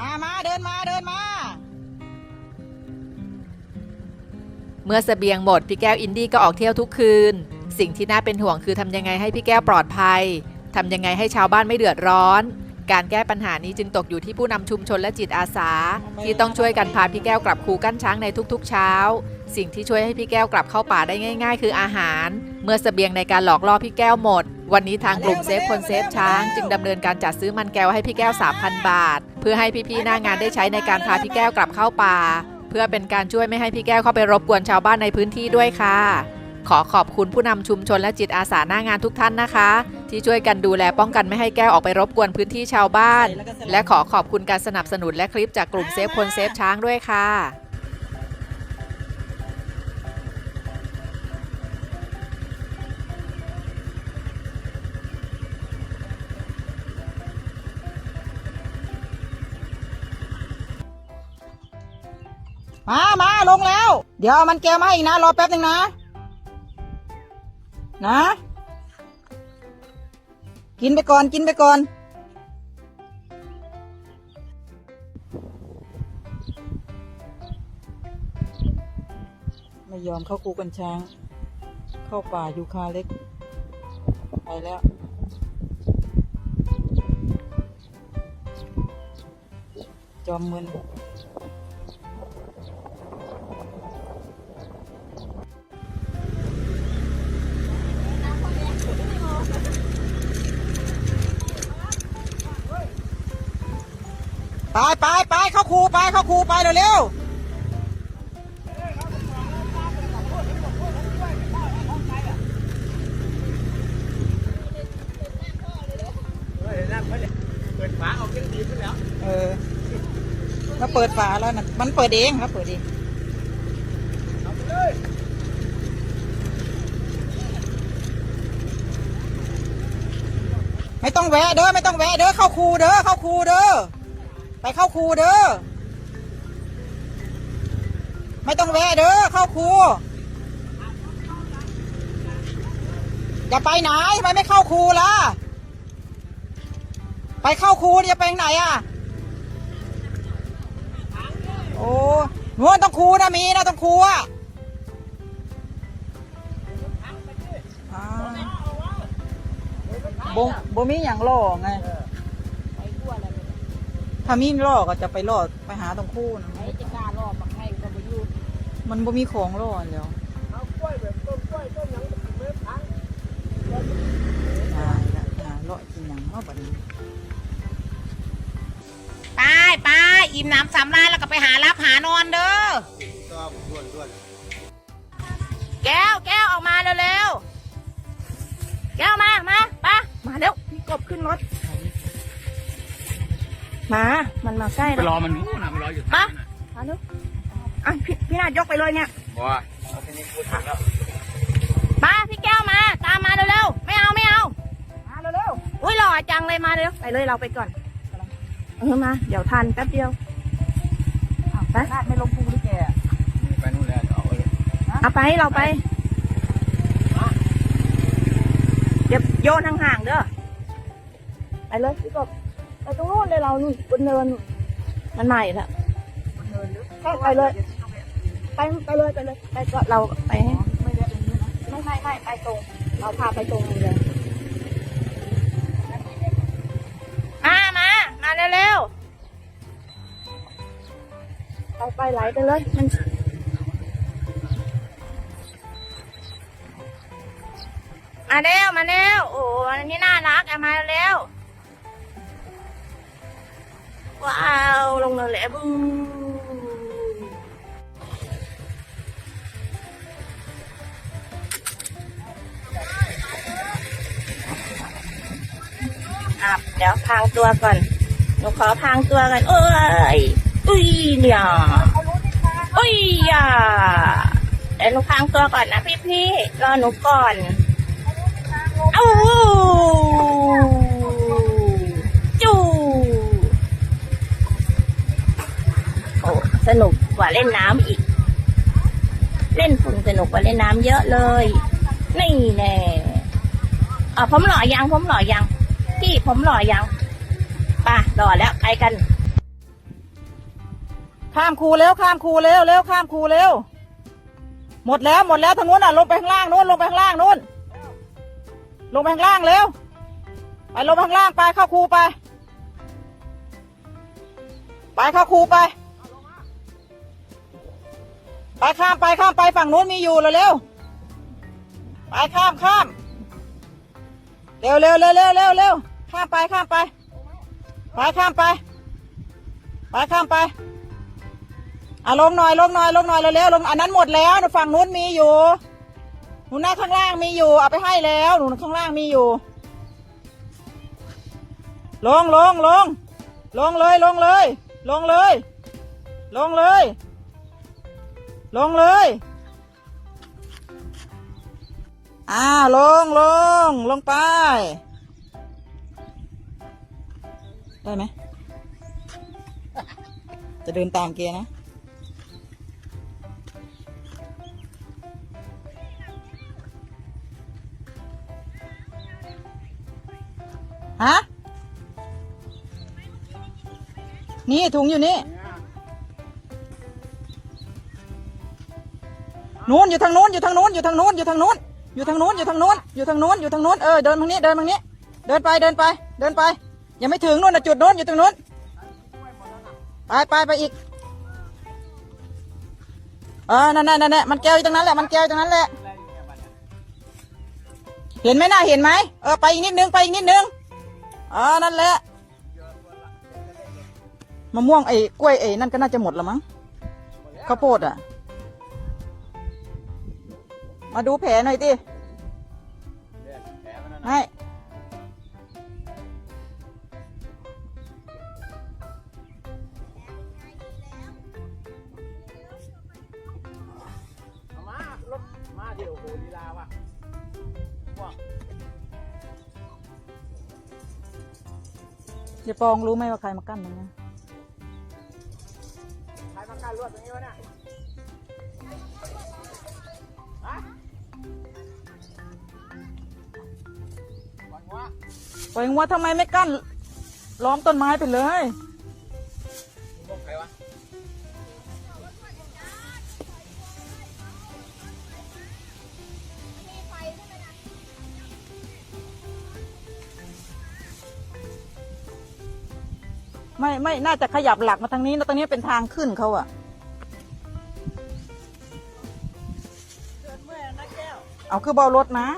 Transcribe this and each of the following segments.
มามาเดินมาเดินมา เมื่อเสบียงหมดพี่แก้วอินดี้ก็ออกเที่ยวทุกคืน สิ่งที่น่าเป็นห่วงคือทำยังไงให้พี่แก้วปลอดภัยทำยังไงให้ชาวบ้านไม่เดือดร้อน การแก้ปัญหานี้จึงตกอยู่ที่ผู้นำชุมชนและจิตอาสา ที่ต้องช่วยกันพาพี่แก้วกลับคูกั้นช้างในทุกๆ เช้า สิ่งที่ช่วยให้พี่แก้วกลับเข้าป่าได้ง่าย ๆ คืออาหาร เมื่อเสบียงในการหลอกล่อพี่แก้วหมด วันนี้ทางกลุ่มเซฟคนเซฟช้าง จึงดำเนินการจัดซื้อมันแก้วให้พี่แก้ว3,000 บาท เพื่อให้พี่ๆหน้างานได้ใช้ในการพาพี่แก้วกลับเข้าป่า เพื่อเป็นการช่วยไม่ให้พี่แก้วเข้าไปรบกวนชาวบ้านในพื้นที่ด้วยค่ะ ขอขอบคุณผู้นำชุมชนและจิตอาสาหน้างานทุกท่านนะคะ ที่ช่วยกันดูแลป้องกันไม่ให้แก้วออกไปรบกวนพื้นที่ชาวบ้าน และขอขอบคุณการสนับสนุนและคลิปจากกลุ่มเซฟคนเซฟช้างด้วยค่ะ มามาลงแล้ว เดี๋ยวเอามันแก้วมาอีกนะ รอแป๊บหนึ่งนะ นะ กินไปก่อนกินไปก่อน ไม่ยอมเข้าคูกันช้าง เข้าป่ายูคาเล็ก ไปแล้วจอมมึน ไปไปไปเข้าครูไปเข้าครูไปเร็วเออมาเปิดฝาแล้วนะมันเปิดเองครับเปิดเองไม่ต้องแวะเด้อไม่ต้องแวะเด้อเข้าครูเด้อเข้าครูเด้อ ไปเข้าครูเด้อ ไม่ต้องแวะเด้อเข้าครูอย่าไปไหนทำไมไม่เข้าครูล่ะ ไปเข้าครูจะไปไหนอะ โอ้นวลต้องครูนะมีนะต้องครูอะบ่บ่มีอย่างล่ไง ถ้ามีล่อก็จะไปล่อไปหาตรงคู่นะไอ้จะกล้ารอบมาให้ก็มาอยู่มันบ่มีของล่อเดียวเอากล้วยแบบต้นกล้วยต้นหยังเม็ดพังตายละหาล่อกินหยังเนาะบัดนี้ไปไปอิ่มน้ำสำราญแล้วก็ไปหารับหานอนเด้อแก้วแก้วออกมาเร็วๆแก้วมามาไปมาเร็วพี่กบขึ้นรถ มา มันมาใกล้ไปแล้วรอมันนู้นนะมันรออยู่มามาเร็วอะพี่พี่นาดยกไปเลยเนี่ยว้ามาพี่แก้วมา ตามมาเร็วๆไม่เอาไม่เอา มาเร็วๆอุ้ยหล่อจังเลยมาเร็วไปเลยเราไปก่อนเออมาเดี๋ยวทันแป๊บเดียวเอาไปนาดไม่ลงภูหรือแกไปนู่นแล้วเอาเลยเอาไปเราไปเดี๋ยวโยนห่างๆเด้อไปเลยพี่กบไป ตรงโน้นเลยเรานู่นบนเนินนู่นมันใหม่ล้วใช่ไปเลย ไปไปเลยไปเลยไปก็เราไปให้ไม่ได้ไม่ไม่ไปตรง เราพาไปตรงเลยมามามาเร็วๆไปไปไหลไปเลยมันมาเร็วมาเร็วโอ้อันนี้น่ารักอะมาเร็ว ว้าว ลงเลยแหละบูอะเดี๋ยวพางตัวก่อน หนูขอพางตัวกันเอ้ย อุ้ยเนี่ยอุ้ยอะเดี๋ยวหนูพางตัวก่อนนะพี่พี่ๆรอหนูก่อน เอ้าจูโอ้สนุกกว่าเล่นน้ำอีก เล่ นุกกว่าเล่นน้ำเยอะเลย นี่แน่อะผมหล่อยังผมหล่อยังพี่ผมหล่อยังป่ะหล่อแล้วไปกัน ข้ามคูเร็วข้ามคูเร็วเร็วข้ามคูเร็วหมดแล้วหมดแล้วทางนู้นอะลงไปข้างล่างนู้นลงไปข้างล่างนู้นลงไปข้างล่างเร็วไปลงไปข้างล่างไปเข้าคูไป ไปเข้าคูไป ไปข้ามไปข้ามไปฝั่งนู้นมีอยู่เร็วๆไปข้ามข้ามเร็วเร็วเร็วเร็วเร็วเร็วข้ามไปข้ามไปไปข้ามไปไปข้ามไปอะลงหน่อยลงหน่อยลงหน่อยเร็วๆลงอันนั้นหมดแล้วฝั่งนู้นมีอยู่หนูหน้าข้างล่างมีอยู่เอาไปให้แล้วหนูข้างล่างมีอยู่ ลงลงลงลงเลยลงเลย ลงเลย ลงเลย ลงเลย อ่า ลงลง ลงไป ได้ไหม จะเดินตามเกียร์นะ ฮะ นี่ถุงอยู่นี่ นู้นอยู่ทางนู้นอยู่ทางนู้นอยู่ทางนู้นอยู่ทางนู้นอยู่ทางนู้นอยู่ทางนู้นอยู่ทางนู้นอยู่ทางนู้นเออเดินทางนี้เดินทางนี้ เดินไปเดินไป เดินไปยังไม่ถึงนู้นนะจุดนู้นอยู่ตรงนู้นไปไปไปอีกเออนั่นนั่นนั่นนั่นมันแก้วอยู่ตรงนั้นแหละมันแก้วอยู่ตรงนั้นแหละเห็นไหมน่าเห็นไหมเออไปอีกนิดนึงไปอีกนิดนึงเออนั่นแหละมะม่วงไอ้กล้วยไอ้นั่นก็น่าจะหมดล้วมั้งข้าวโพดอะ มาดูแผลหน่อยดิไม่จะปองรู้ไหมว่าใครมากั้นตรงนี้ใครมากั้นรวดตรงนี้วะเนี่ย ปล่อยงัวทำไมไม่กั้นล้อมต้นไม้ไปเลยไม่ไม่น่าจะขยับหลักมาทางนี้แล้วตรงนี้เป็นทางขึ้นเขาอะเอาคือเบารถนะ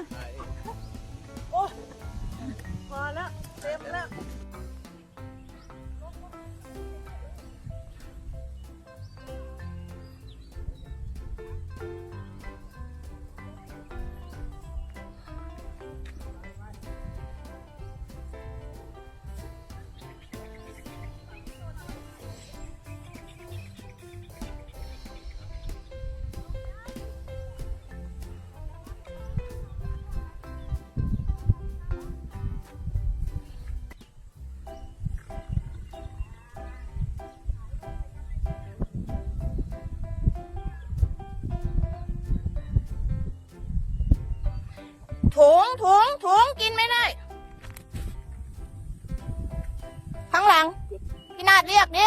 ถุงถุงถุงกินไม่ได้ ข้างหลัง พี่นาดเรียกดิ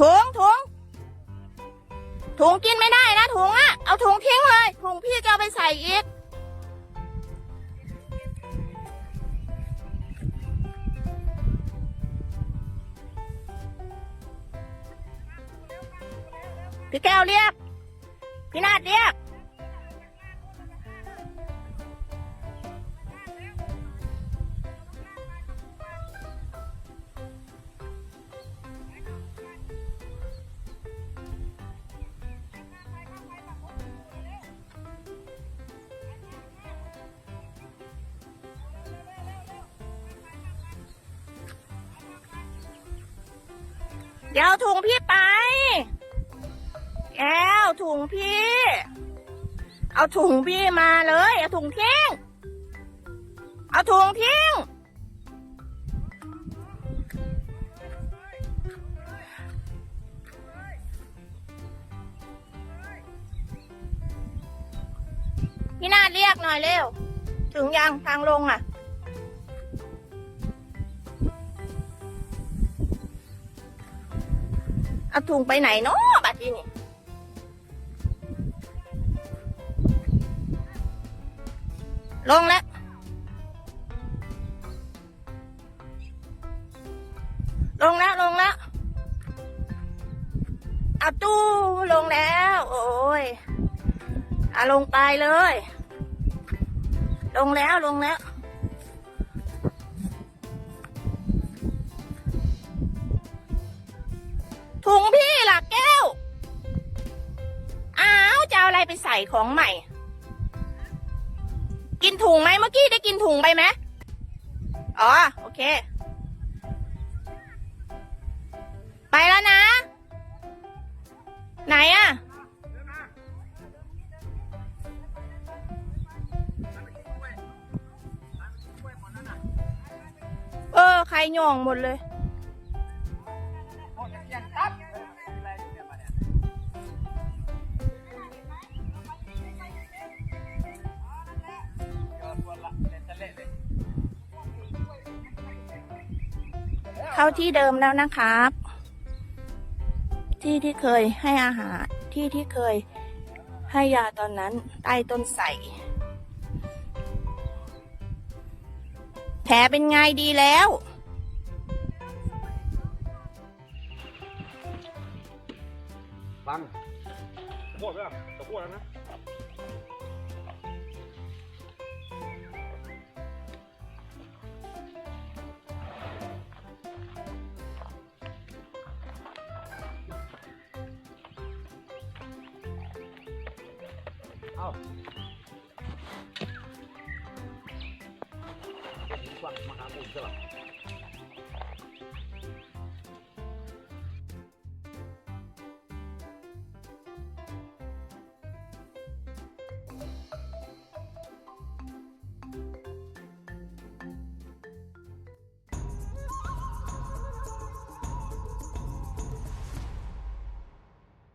ถุงถุง ถุงกินไม่ได้นะถุงอะเอาถุงทิ้งเลยถุงพี่จะเอาไปใส่อีกพี่แก้วเรียกพี่นาดเรียก เดี๋ยวถุงพี่ไป แอลถุงพี่ เอาถุงพี่มาเลย เอาถุงทิ้ง เอาถุงทิ้ง พี่นาดเรียกหน่อยเร็ว ถึงยังทางลงอะ เอาถุงไปไหนเนาะบัดนี้นี่ลงแล้วลงแล้วลงแล้วเอาตู้ลงแล้ว โอ้ยเอาลงไปเลย ลงแล้วลงแล้ว ถุงพี่ล่ะแก้ว อ้าวจะเอาอะไรไปใส่ของใหม่ กินถุงไหมเมื่อกี้ได้กินถุงไปไหมอ๋อ โอเค ไปแล้วนะ ไหนอะเออ ใครหย่องหมดเลย เข้าที่เดิมแล้วนะครับ ที่ที่เคยให้อาหารที่ที่เคยให้ยาตอนนั้นใต้ต้นไทรแผลเป็นไงดีแล้วฟังขวดแล้วขวดแล้วนะ Wah, makamog.